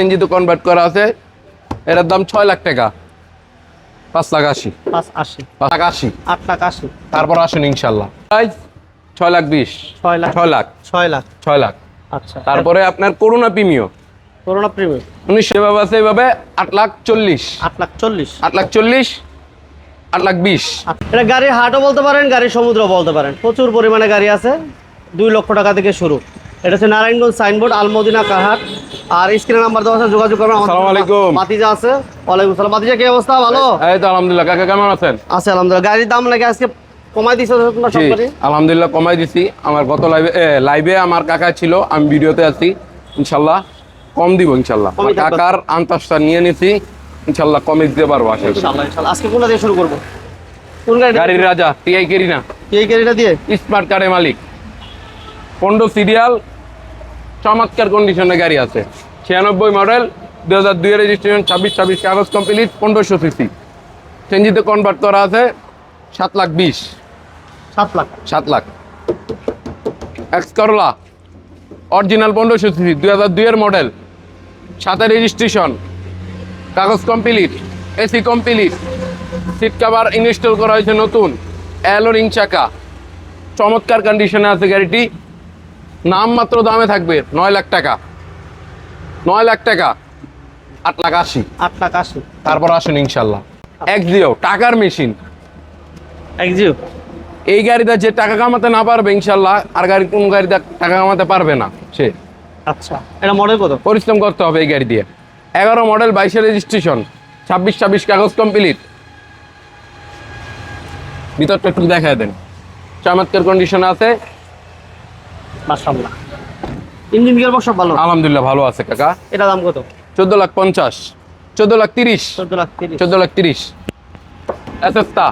সিএনজিতে কনভার্ট করা আছে এটার দাম ছয় লাখ টাকা। পাঁচ লাখ আশি। পাঁচ আশি। পাঁচ লাখ আশি। আট লাখ আশি। তারপর আসুন ইনশাল্লাহ। প্রাইস ছয় লাখ বিশ। ছয় লাখ। ছয় লাখ। ছয় লাখ। ছয় লাখ। আচ্ছা। তারপরে আপনার করোনা প্রিমিয় করোনা প্রিমিয়াম। উনি সেভাবে আছে এইভাবে আট লাখ চল্লিশ। আট লাখ চল্লিশ। আট লাখ চল্লিশ আট লাখ বিশ। এটা গাড়ির হাটও বলতে পারেন গাড়ির সমুদ্র বলতে পারেন। প্রচুর পরিমাণে গাড়ি আছে। দুই লক্ষ টাকা থেকে শুরু। এটা হচ্ছে নারায়ণগঞ্জ সাইনবোর্ড আলমদিনা কাহাট। আর স্ক্রিনে নাম্বার দেওয়া আছে যোগাযোগ করবেন আসসালামু আলাইকুম। মাতিজা আছে। ওয়ালাইকুম সালাম মাতিজা কি অবস্থা? ভালো? এই তো আলহামদুলিল্লাহ। কাকা কেমন আছেন? আছে আলহামদুলিল্লাহ। গাড়ির দাম নাকি আজকে কমাই দিচ্ছে তোমরা জি আলহামদুলিল্লাহ কমাই দিছি। আমার গত লাইভে লাইভে আমার কাকা ছিল আমি ভিডিওতে আছি। ইনশাল্লাহ কম দিব থাকবে। কাকার আন্তাজটা নিয়ে নিছি। ইনশাল্লাহ কমে দিতে পারব আশা করি। ইনশাআল্লাহ ইনশাআল্লাহ আজকে কোনটা দিয়ে শুরু করব? কোন গাড়ি গাড়ির রাজা টিআই কেরিনা এই গাড়িটা দিয়ে? স্মার্ট কার্ডের মালিক। পনেরো সিরিয়াল চমৎকার কন্ডিশনে গাড়ি আছে। ছিয়ানব্বই মডেল দু হাজার দুই রেজিস্ট্রেশন ছাব্বিশ ছাব্বিশ কাগজ কমপ্লিট পনেরোশো সিসি চেঞ্জিতে কনভার্ট করা আছে সাত লাখ বিশ। সাত লাখ। সাত লাখ। এক্স করলা অরিজিনাল পনেরোশো সিসি দুই হাজার দুইয়ের মডেল সাথে রেজিস্ট্রেশন কাগজ complete AC complete seat cover install করা হয়েছে নতুন অ্যালো রিং চাকা। চমৎকার কন্ডিশনে আছে গাড়িটি। নামমাত্র দামে থাকবে নয় লাখ টাকা। নয় লাখ টাকা। আট লাখ আশি। আট লাখ আশি। তারপর আসুন ইনশাল্লাহ। এক্সিও টাকার মেশিন। একজিও এই গাড়িটা যে টাকা কামাতে না পারবে ইনশাল্লাহ আর গাড়ি কোন গাড়িতে টাকা কামাতে পারবে না সে। আচ্ছা। এটা মডেল কত? পরিশ্রম করতে হবে এই গাড়ি দিয়ে। এগারো মডেল বাইশে রেজিস্ট্রেশন ছাব্বিশ ছাব্বিশ কাগজ কমপ্লিট ভিতরটা একটু দেখা দেন। চমৎকার কন্ডিশন আছে। মাশাআল্লাহ। ইঞ্জিন গিয়ার বক্স ভালো। আলহামদুলিল্লাহ ভালো আছে কাকা। এটা দাম কত? চোদ্দ লাখ পঞ্চাশ। চোদ্দ লাখ তিরিশ। চোদ্দ লাখ তিরিশ। চোদ্দ লাখ তিরিশ। এসএসটা।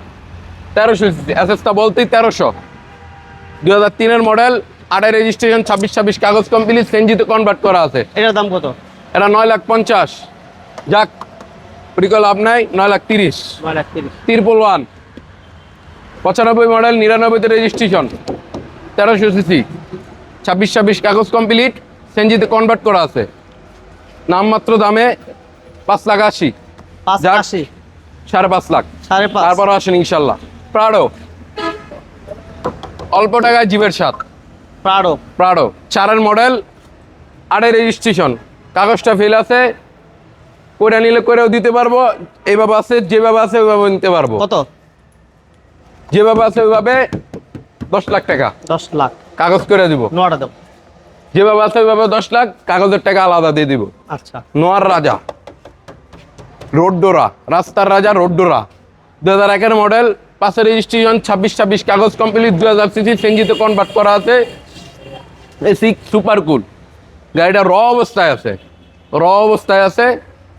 তেরোশো এসএসটা বলতেই তেরোশো। দু হাজার তিনের মডেল আটের রেজিস্ট্রেশন ছাব্বিশ ছাব্বিশ কাগজ কমপ্লিট সেনজিতে কনভার্ট করা আছে। এটার দাম কত? এটা নয় লাখ পঞ্চাশ। যাক পরিকল লাভ নাই নয় লাখ তিরিশ। নয় লাখ তিরিশ। তিরপল ওয়ান পঁচানব্বই মডেল নিরানব্বইতে রেজিস্ট্রেশন তেরোশো সিসি ছাব্বিশ ছাব্বিশ কাগজ কমপ্লিট সেনজিতে কনভার্ট করা আছে। নামমাত্র দামে পাঁচ লাখ আশি। সাড়ে পাঁচ লাখ। সাড়ে পাঁচ। তারপর আসেন ইনশাল্লাহ। প্রাডো। অল্প টাকায় জীবের সাথ প্রাড়ো। প্রাডো। চারের মডেল আটের রেজিস্ট্রেশন কাগজটা ফেল আছে। করে নিলে করেও দিতে পারব। এইভাবে আছে যেভাবে আছে ওইভাবে নিতে পারব। কত? যেভাবে আছে ওইভাবে দশ লাখ টাকা। দশ লাখ। কাগজ করে দিব। নটা দাও। যেভাবে আছে ওইভাবে দশ লাখ কাগজের টাকা আলাদা দিয়ে দিব। আচ্ছা। নোয়ার রাজা। রোডডোরা রাস্তার রাজা রোডডোরা। দু হাজার একের মডেল পাঁচের রেজিস্ট্রেশন ছাব্বিশ ছাব্বিশ কাগজ কমপ্লিট দু হাজার সিসি সেঞ্জিতে কনভার্ট করা আছে। এসি সুপার কুল গাড়িটা র অবস্থায় আছে। র অবস্থায় আছে।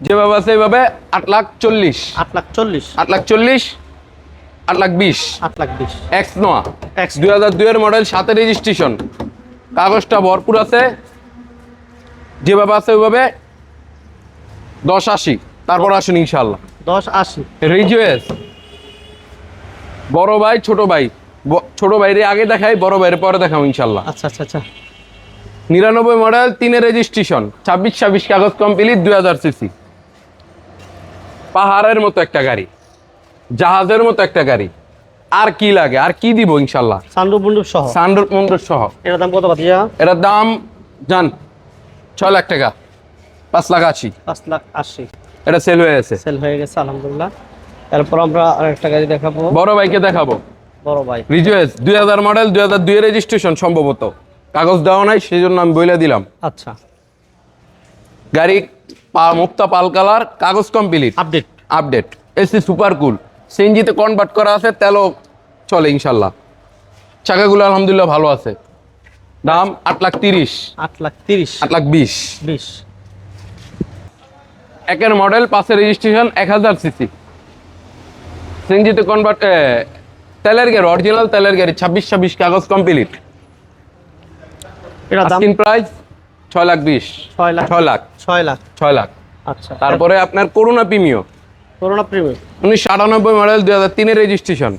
যেভাবে আছে এইভাবে আট লাখ চল্লিশ। আট লাখ চল্লিশ। আট লাখ চল্লিশ। আট লাখ বিশ। আট লাখ বিশ। এক্স নোয়া। X দুই হাজার দুইয়ের মডেল সাথে রেজিস্ট্রেশন কাগজটা ভরপুর আছে। যেভাবে আছে ওইভাবে। দশ আশি। তারপর আসুন ইনশাল্লাহ দশ আশি। রিজুয়েস বড় ভাই ছোট ভাই। ছোট ভাইরে আগে দেখাই বড় ভাইরে পরে দেখাও ইনশাল্লাহ আচ্ছা আচ্ছা আচ্ছা। নিরানব্বই মডেল তিনের রেজিস্ট্রেশন ছাব্বিশ ছাব্বিশ কাগজ কমপ্লিট দুই হাজার সিসি পাহাড়ের মতো একটা গাড়ি। জাহাজের মতো একটা গাড়ি। আর কি লাগে? আর কি দিব ইনশাল্লাহ? সানরুফ বুন্ডুপ সহ। সানরুফ মন্ডল সহ। এটার দাম কত পাতিয়া এটার দাম জান ছয় লাখ টাকা। পাঁচ লাখ আশি। পাঁচ লাখ আশি। এটা সেল হয়ে গেছে। সেল হয়ে গেছে আলহামদুলিল্লাহ। এরপর আমরা আরেকটা গাড়ি দেখাবো। বড় ভাইকে দেখাবো। বড় ভাই। রিজুয়েস দুই হাজার মডেল দুই হাজার দুই রেজিস্ট্রেশন সম্ভবত। কাগজ দেওয়া নাই সেই জন্য আমি বলে দিলাম। আচ্ছা। গাড়ি পা মুক্তা পাল কালার কাগজ complete update update AC super cool সিএনজিতে কনভার্ট করা আছে তেলও চলে ইনশাল্লাহ। চাকাগুলো আলহামদুলিল্লাহ ভালো আছে। দাম আট লাখ তিরিশ। আট লাখ তিরিশ। আট লাখ বিশ। বিশ। একের মডেল পাঁচের রেজিস্ট্রেশন এক হাজার সিসি। সিএনজিতে কনভার্ট তেলের গাড়ি অরিজিনাল তেলের গাড়ি ছাব্বিশ ছাব্বিশ কাগজ কমপ্লিট দাম? প্রাইস ছয় লাখ বিশ। ছয় লাখ। ছয় লাখ। ছয় লাখ। ছয় লাখ। আচ্ছা। তারপরে আপনার করোনা প্রিমিয় করোনা প্রিমিয়াম উনিশশো আটানব্বই মডেল দুই হাজার তিনের রেজিস্ট্রেশন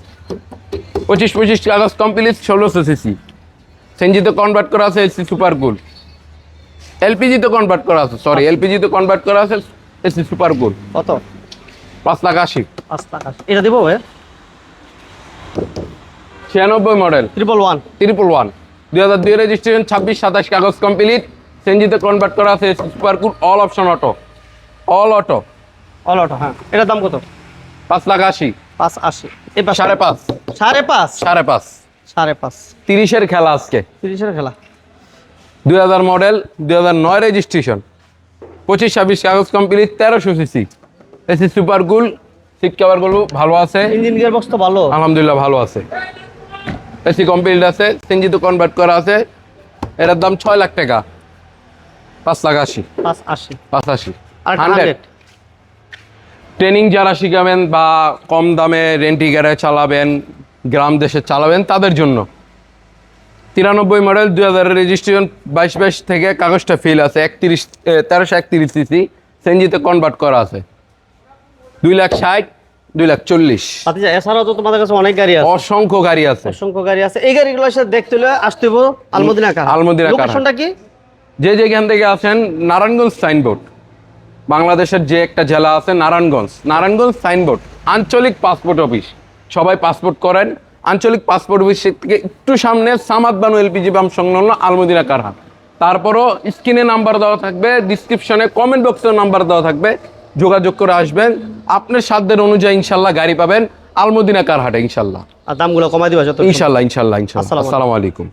পঁচিশ পঁচিশ কাগজ কমপ্লিট ষোলোশো সিসি সেঞ্জিতে কনভার্ট করা আছে এসি সুপার কুল এলপিজি তে কনভার্ট করা আছে সরি এলপিজি তে কনভার্ট করা আছে এসি সুপার গুড কত? পাঁচ লাখ আশি। পাঁচ টাকা এটা দিব ভাই? ছিয়ানব্বই model. Triple one triple one দুই হাজার দুই রেজিস্ট্রেশন ছাব্বিশ সাতাশ কাগজ কমপ্লিট সেনজিতে কনভার্ট করা আছে super good all option auto all auto all auto হ্যাঁ। এটার দাম কত? পাঁচ লাখ আশি। পাঁচ আশি। এই সাড়ে পাঁচ। সাড়ে পাঁচ? সাড়ে পাঁচ। সাড়ে পাঁচ। তিরিশের খেলা আজকে। তিরিশের খেলা। দুই হাজার মডেল দুই হাজার নয় রেজিস্ট্রেশন পঁচিশ ছাব্বিশ কাগজ কমপ্লিট তেরোশো CC AC super cool seat কাভারগুলো ভালো আছে। ইঞ্জিন গিয়ার বক্স তো ভালো। আলহামদুলিল্লাহ ভালো আছে। এসি কমপ্লিট আছে সিনজিতে কনভার্ট করা আছে। এটার দাম ছয় লাখ টাকা। পাঁচ লাখ আশি। পাঁচ আশি। পাঁচ আশি। হান্ড্রেড ট্রেনিং যারা শিখাবেন বা কম দামে রেন্টি গাড়ি চালাবেন গ্রাম দেশে চালাবেন তাদের জন্য। তিরানব্বই মডেল দুই হাজারের রেজিস্ট্রেশন বাইশ বাইশ থেকে কাগজটা ফিল আছে একত্রিশ তেরোশো একত্রিশ সিসি সেনজিতে কনভার্ট করা আছে। দুই লাখ ষাট দুই লাখ চল্লিশ। পাতি এছাড়াও তো তোমাদের কাছে অনেক গাড়ি আছে। অসংখ্য গাড়ি আছে। অসংখ্য গাড়ি আছে। এই গাড়িগুলোর সাথে দেখতে হলে আসতে হইব আলমদিনা কার? আলমদিনা। লোকেশনটা কি? যে যেখান থেকে আছেন নারায়ণগঞ্জ সাইনবোর্ড। বাংলাদেশের যে একটা জেলা আছে নারায়ণগঞ্জ। নারায়ণগঞ্জ সাইনবোর্ড আঞ্চলিক পাসপোর্ট অফিস। সবাই পাসপোর্ট করেন। আঞ্চলিক পাসপোর্ট অফিস থেকে একটু সামনে সামাদ বানু এলপিজি পাম্প সংলগ্ন আলমদিনা কারহাট। তারপরও স্ক্রিনে নাম্বার দেওয়া থাকবে ডিসক্রিপশনে কমেন্ট বক্সেও নাম্বার দেওয়া থাকবে। যোগাযোগ করে আসবেন। আপনার সাধ্যের অনুযায়ী ইনশাল্লাহ গাড়ি পাবেন আলমদিনা কারহাটে ইনশাল্লাহ। আর দামগুলো কমাই দিবা যত ইনশাল্লাহ ইনশাল্লাহ ইনশাল্লাহ। আসসালামু আলাইকুম।